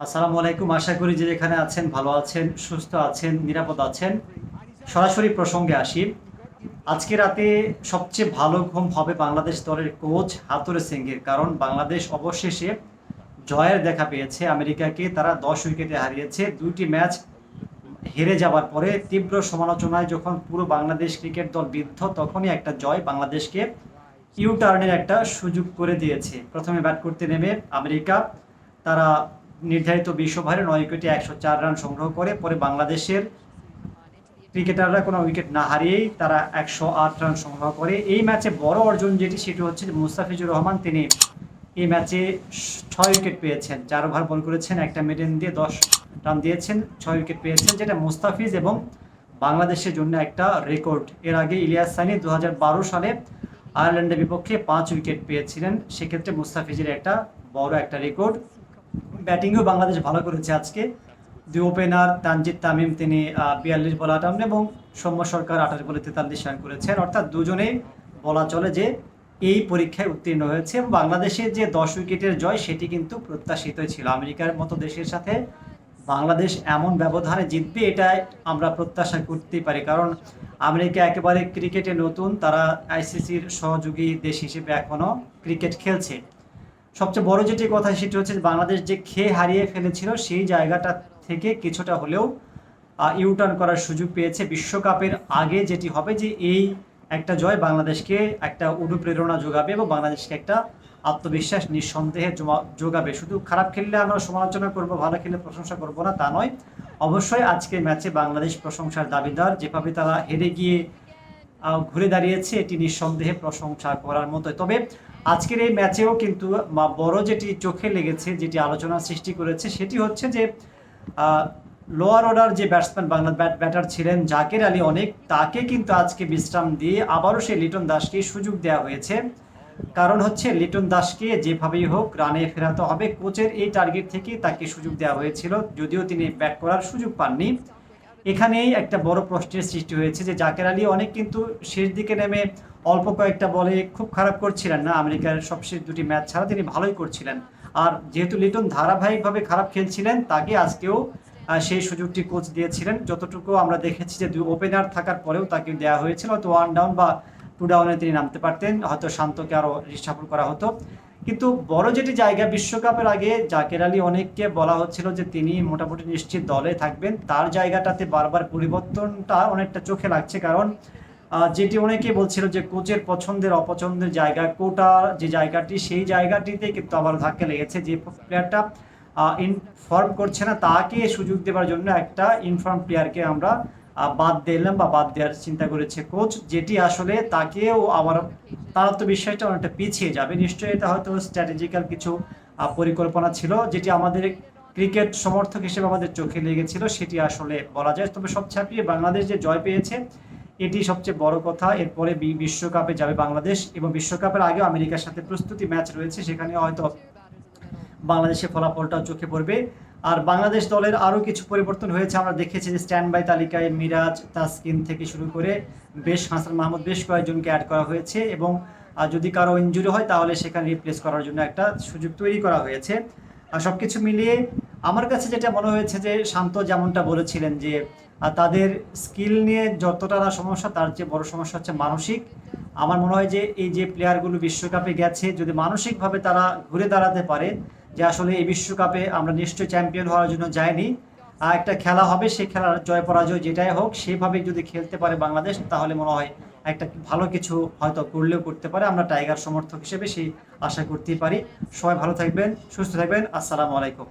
আসসালামু আলাইকুম। আশা করি যে যেখানে আছেন ভালো আছেন, সুস্থ আছেন, নিরাপদ আছেন। সরাসরি প্রসঙ্গে আসি। আজকে রাতে সবচেয়ে ভালো ঘুম হবে বাংলাদেশ দলের কোচ হাতুরে সিংয়ের, কারণ বাংলাদেশ অবশেষে জয়ের দেখা পেয়েছে আমেরিকাকে। তারা দশ উইকেটে হারিয়েছে। দুইটি ম্যাচ হেরে যাওয়ার পরে তীব্র সমালোচনায় যখন পুরো বাংলাদেশ ক্রিকেট দল বিদ্ধ, তখনই একটা জয় বাংলাদেশকে ইউ টার্নের একটা সুযোগ করে দিয়েছে। প্রথমে ব্যাট করতে নেমে আমেরিকা, তারা নির্ধারিত বিশ ওভারে নয় উইকেটে একশো চার রান সংগ্রহ করে, পরে বাংলাদেশের ক্রিকেটাররা কোনো উইকেট না হারিয়েই তারা একশো আট রান সংগ্রহ করে। এই ম্যাচে বড় অর্জন যেটি, সেটি হচ্ছে মুস্তাফিজুর রহমান, তিনি এই ম্যাচে ছয় উইকেট পেয়েছেন। চার ওভার বল করেছেন, একটা মেডেন দিয়ে দশ রান দিয়েছেন, ছয় উইকেট পেয়েছেন, যেটা মুস্তাফিজ এবং বাংলাদেশের জন্য একটা রেকর্ড। এর আগে ইলিয়াস সাইনি দু হাজার বারো সালে আয়ারল্যান্ডের বিপক্ষে পাঁচ উইকেট পেয়েছিলেন। সেক্ষেত্রে মুস্তাফিজের একটা বড় একটা রেকর্ড। ব্যাটিংও বাংলাদেশ ভালো করেছে আজকে। দুই ওপেনার তানজিদ তামিম, তিনি বিয়াল্লিশ বল আটান্ন এবং সৌম্য সরকার আঠাশ বলে তেতাল্লিশ রান করেছেন। অর্থাৎ দুজনেই বলা চলে যে এই পরীক্ষায় উত্তীর্ণ হয়েছে এবং বাংলাদেশের যে দশ উইকেটের জয়, সেটি কিন্তু প্রত্যাশিত ছিল। আমেরিকার মতো দেশের সাথে বাংলাদেশ এমন ব্যবধানে জিতবে, এটাই আমরা প্রত্যাশা করতেই পারি। কারণ আমেরিকা একেবারে ক্রিকেটে নতুন, তারা আইসিসির সহযোগী দেশ হিসেবে এখনও ক্রিকেট খেলছে। সবচেয়ে বড় যেটি কথা সেটি হচ্ছে বাংলাদেশ যে খেয়ে হারিয়ে ফেলেছিল সেই জায়গাটা থেকে কিছুটা হলেও ইউটার্ন করার সুযোগ পেয়েছে বিশ্বকাপের আগে যেটি হবে যে এই একটা জয় বাংলাদেশকে একটা অনুপ্রেরণা যোগাবে এবং বাংলাদেশকে একটা আত্মবিশ্বাস নিঃসন্দেহে যোগাবে। শুধু খারাপ খেললে আমরা সমালোচনা করব, ভালো খেললে প্রশংসা করব না, তা নয়। অবশ্যই আজকের ম্যাচে বাংলাদেশ প্রশংসার দাবিদার, যেভাবে তারা হেরে গিয়ে ঘুরে দাঁড়িয়েছে এটি নিঃসন্দেহে প্রশংসা করার মতো তবে আজকের এই ম্যাচেও কিন্তু বড় যেটি চোখে লেগেছে, যেটি আলোচনা সৃষ্টি করেছে, সেটি হচ্ছে যে লোয়ার অর্ডার যে ব্যাটসম্যান বাংলা ব্যাট ব্যাটার ছিলেন জাকের আলী, অনেক তাকে কিন্তু আজকে বিশ্রাম দিয়ে আবারও সেই লিটন দাসকে সুযোগ দেওয়া হয়েছে। কারণ হচ্ছে লিটন দাসকে যেভাবেই হোক রানে ফেরাতে হবে। কোচের এই টার্গেট থেকে তাকে সুযোগ দেওয়া হয়েছিল, যদিও তিনি ব্যাট করার সুযোগ পাননি। এখানেই একটা বড় প্রশ্নের সৃষ্টি হয়েছে যে জাকের আলী অনেক কিন্তু শেষ দিকে নেমে অল্প কয়েকটা বলে খুব খারাপ করছিলেন না? আমেরিকার সবশেষ দুটি ম্যাচ ছাড়া তিনি ভালোই করছিলেন। আর যেহেতু লিটন ধারাবাহিকভাবে খারাপ খেলছিলেন, তাকে আজকেও সেই সুযোগটি কোচ দিয়েছিলেন। যতটুকু আমরা দেখেছি যে দুই ওপেনার থাকার পরেও তাকে দেওয়া হয়েছিল। হয়তো ওয়ান ডাউন বা টু ডাউনে তিনি নামতে পারতেন। হয়তো শান্তকে আরও রিস্টাফল করা হতো। কিন্তু বড় যেটি জায়গা বিশ্বকাপের আগে জাকের আলী অনেককে বলা হচ্ছিল যে তিনি মোটামুটি নিশ্চিত দলে থাকবেন। তার জায়গাটাতে বারবার পরিবর্তনটা অনেকটা চোখে লাগছে কারণ যেটি অনেকে বলছিল যে কোচের পছন্দের, অপছন্দের জায়গা, কোটা যে জায়গাটি, সেই জায়গাটিতে কিন্তু আবার ধাক্কা লেগেছে যে প্লেয়ারটা ইনফর্ম করছে না। তাকে সুযোগ দেওয়ার জন্য একটা ইনফর্ম প্লেয়ারকে আমরা বাদ দিলাম বা বাদ দেওয়ার চিন্তা করেছে কোচ যেটি আসলে তাকেও আবার তার তো বিশ্বাসটা অনেকটা পিছিয়ে যাবে। নিশ্চয়ই এটা হয়তো স্ট্র্যাটেজিক্যাল কিছু পরিকল্পনা ছিল, যেটি আমাদের ক্রিকেট সমর্থক হিসেবে আমাদের চোখে লেগেছিল, সেটি আসলে বলা যায়। তবে সব ছাপিয়ে বাংলাদেশ যে জয় পেয়েছে, এটি সবচেয়ে বড় কথা। এরপরে বিশ্বকাপে যাবে বাংলাদেশ এবং বিশ্বকাপের আগেও আমেরিকার সাথে প্রস্তুতি ম্যাচ রয়েছে সেখানে হয়তো বাংলাদেশের ফলাফলটাও চোখে পড়বে। আর বাংলাদেশ দলের আরও কিছু পরিবর্তন হয়েছে, আমরা দেখেছি যে স্ট্যান্ড বাই তালিকায় মিরাজ, তাসকিন থেকে শুরু করে বেশ হাসান মাহমুদ বেশ কয়েকজনকে অ্যাড করা হয়েছে এবং যদি কারও ইনজুরি হয় তাহলে সেখানে রিপ্লেস করার জন্য একটা সুযোগ তৈরি করা হয়েছে। আর সব কিছু মিলিয়ে আমার কাছে যেটা মনে হয়েছে যে শান্ত যেমনটা বলেছিলেন যে তাদের স্কিল নিয়ে যতটা সমস্যা তার চেয়ে বড় সমস্যা হচ্ছে মানসিক। আমার মনে হয় যে এই যে প্লেয়ারগুলো বিশ্বকাপে গেছে, যদি মানসিকভাবে তারা ঘুরে দাঁড়াতে পারে যে আসলে এই বিশ্বকাপে আমরা নিশ্চয়ই চ্যাম্পিয়ন হওয়ার জন্য যাইনি। আর একটা খেলা হবে সেই খেলার জয় পরাজয় যেটাই হোক সেভাবে যদি খেলতে পারে বাংলাদেশ, তাহলে মনে হয় একটা ভালো কিছু হয়তো করলেও করতে পারে। আমরা টাইগার সমর্থক হিসেবে সেই আশা করতেই পারি। সবাই ভালো থাকবেন, সুস্থ থাকবেন। আসসালামু আলাইকুম।